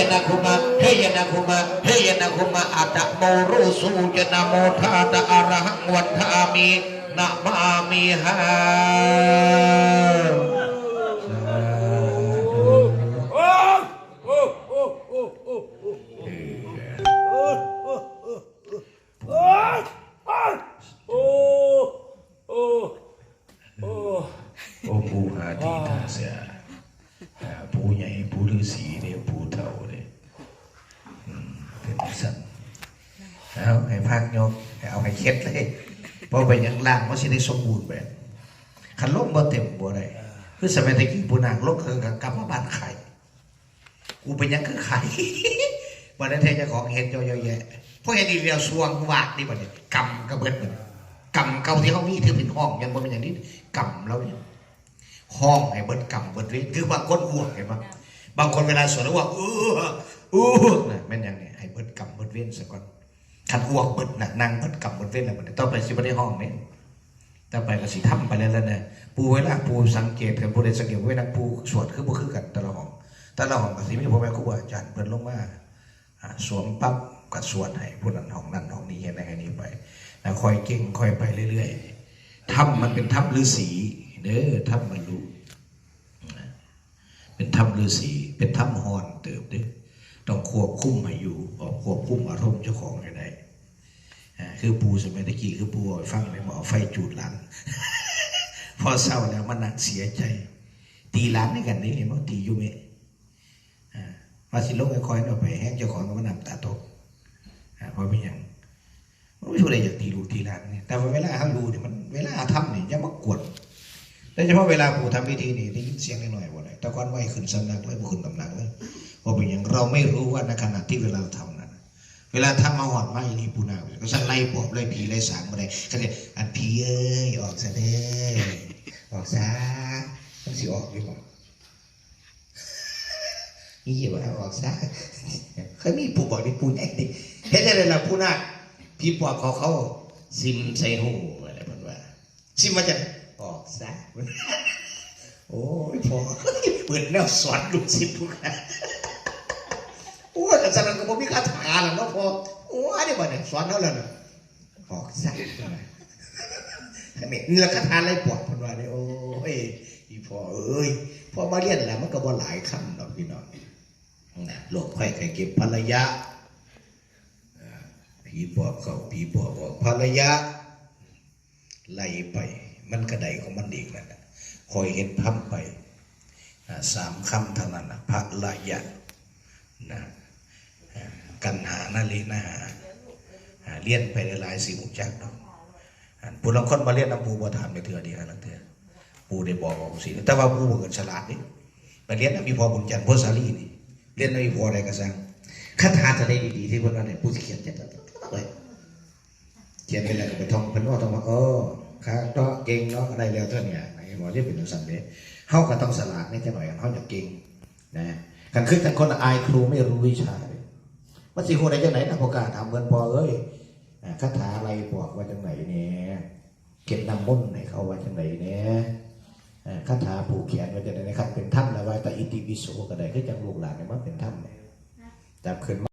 ยนาคุมาเฮยนาคุมาเฮยนาคุมาอัตโมรุสูจนาโมทาตะอรหังวัฏามินะมามิหา ฤาษีเนี่ยปูเท่าเนี่ยเป็นสันเอาให้พักโยกให้เอาให้เคล็ดเลยเพราะไปยังล่างมันสิได้สมบูรณ์แบบคันลงบ่เต็มบ่ได้คือสมัยตะกี้ปูนางลงเครื่องกับกรรมบานไข่กูเป็นยังคือไข่วันนั้นเทเจ้าของเห็นเยอะแยะเพราะเห็นดีเรียวสวงวาดนี่บัดนี้กำกระเบิดมันกำเก่าที่เขามีถือเป็นห้องยังบ่เป็นอย่างนี้กำแล้วเนี่ยห้องให้เบิดกำเบิดเวทคือบางคนอ้วกเห็นปะ บางคนเวลาสวดแล้วอ้วกอู้อู้นะแม่นย่างนี้ให้เบิดกำเบิดเว้นซะก่อนคันอ้วกเบิดนะนั่งเบิดกำเบิดเว้นแล้วมันต้องไปสิบ่ได้ห้องนี่ต่ไปก็สิทำไปแล้วแล้วเนี่ยปูเวลาปูสังเกตกันปูได้สังเกตเวลาปูสวดคือบ่คือกันแต่ละห้องแต่ละห้องก็สิมีพ่อแม่ครูอาจารย์เพิ่นลงมาสวมปั๊บก็สวดให้ผู้นั้นห้องนั้นห้องนี้ให้ได้ให้นี้ไปแล้วคอยเก่งคอยไปเรื่อยๆถ้ำมันเป็นถ้ำฤาษีเด้อถ้ำบรรลุ เป็นถ้ำฤาษีเป็นถ้ำหอนเติบด้วยต้องควบคุมให้อยู่ควบคุมอารมณ์เจ้าของให้ได้คือปูสมัยตะกี้คือปูเอาไปฟังเลยหมอไฟจูดหลังพอเศร้าแล้วมันหนักเสียใจ ตีหลังในกันนี่เห็นว่าตียู่ไหมอ่มาสิลงไอ้คอยเอาไปแห้งเจ้าของก็มันนำตาตกอ่าเพราะเป็นอย่างมันไม่ช่วยอะไรอยากตีลูกตีหลานเนี่ยแต่เวลาเขาดูเนี่ยมันเวลาทำเนี่ยจะมากวนโดยเฉพาะเวลาปู่ทำพิธีนี่ได้ยินเสียงหน่อยว่า ต่ก่อนไหวขึ้นสำนักเลยบ่ขึ้นตำหนักเลยเพราะเป็นอย่างเราไม่รู้ว่าในขณะที่เวลาเราทำนั้นเวลาทำมาหอดไหมนี่ปูนาก็สั่นไล่ปอบไล่ผีไล่สางมาได้ก็เลยอันผีเอ้ยออกซะเด้ออกซะมันสิออกอยู่บ่นี่ว่าออกซะเคยมีปู่บอกนี่ปู่แอกดิเฮ็ดได้เลยล่ะปูนาผีปอบเขาเขาซิมใส่หูอะไรพิ่นว่าซิมมาจากออกซะ โอ้ยพอเปิดแนวสอนลูกศิษย์ทุกคนโอ้ยแต่สนันก็บ่มีคาถาหรอกเนาะพอโอ้ยนี่บ่เนี่ยสอนเขาแล้วน่ะออกซะนี่นี่ละคาถาอะไรปวดพันว่านี่โอ้ยอีพ่อเอ้ยพ่อมาเรียนแล้วมันก็บ่หลายคำดอกพี่น้องนะโรคไข้ไข้เก็บภรรยาผีปอบเขาผีปอบออกภรรยาไล่ไปมันกระไดของมันเองนั่นแหละ คอยเห็นพับไปสามคำเท่านั้นพระละยะนะกันหานาลีนาหาเลียนไปหลายสี่หมุจักเนาะอ่าผู้ลางคนมาเรียนน้ำปูบ่ถามในเถื่อเดียวนั่นเถื่อปูได้บอกว่าสิแต่ว่าปู่เกินฉลาดนี่ไปเรียนน้ำมีพอบุญจันทร์โพสาลีนี่เรียนน้ำมีพออะไรก็สั่งคาถาจะได้ดีๆที่พิ่นว่าเนี่ยปูสิเขียนจะเลยเขียนไปแล้วก็ไปท่องเพิ่นว่าต้องว่าเออขาเนาะเก่งเนาะอะไรแล้วเท่านี้ ไอ้หมอที่เป็นสันเดเฮาก็ต้องสลาดในจังหน่อยเฮาจะเก่งนะกันคือกันคนอายครูไม่รู้วิชาเลยมันสิคนใดจังไหนนะพอกาถามเพิ่นพอเอ้ยคาถาอะไรบอกว่าจังไหนเนี่ยเก็บน้ำมนต์ให้เขาว่าจังไหนเนี่ยคาถาผูกแขนว่าจังไหนนะครับเป็นถ้ำแล้วว่าแต่อิติปิโสก็ได้คือจังลูกหลานเนี่ยมันเป็นถ้ำเนี่ยจับขึ้นมา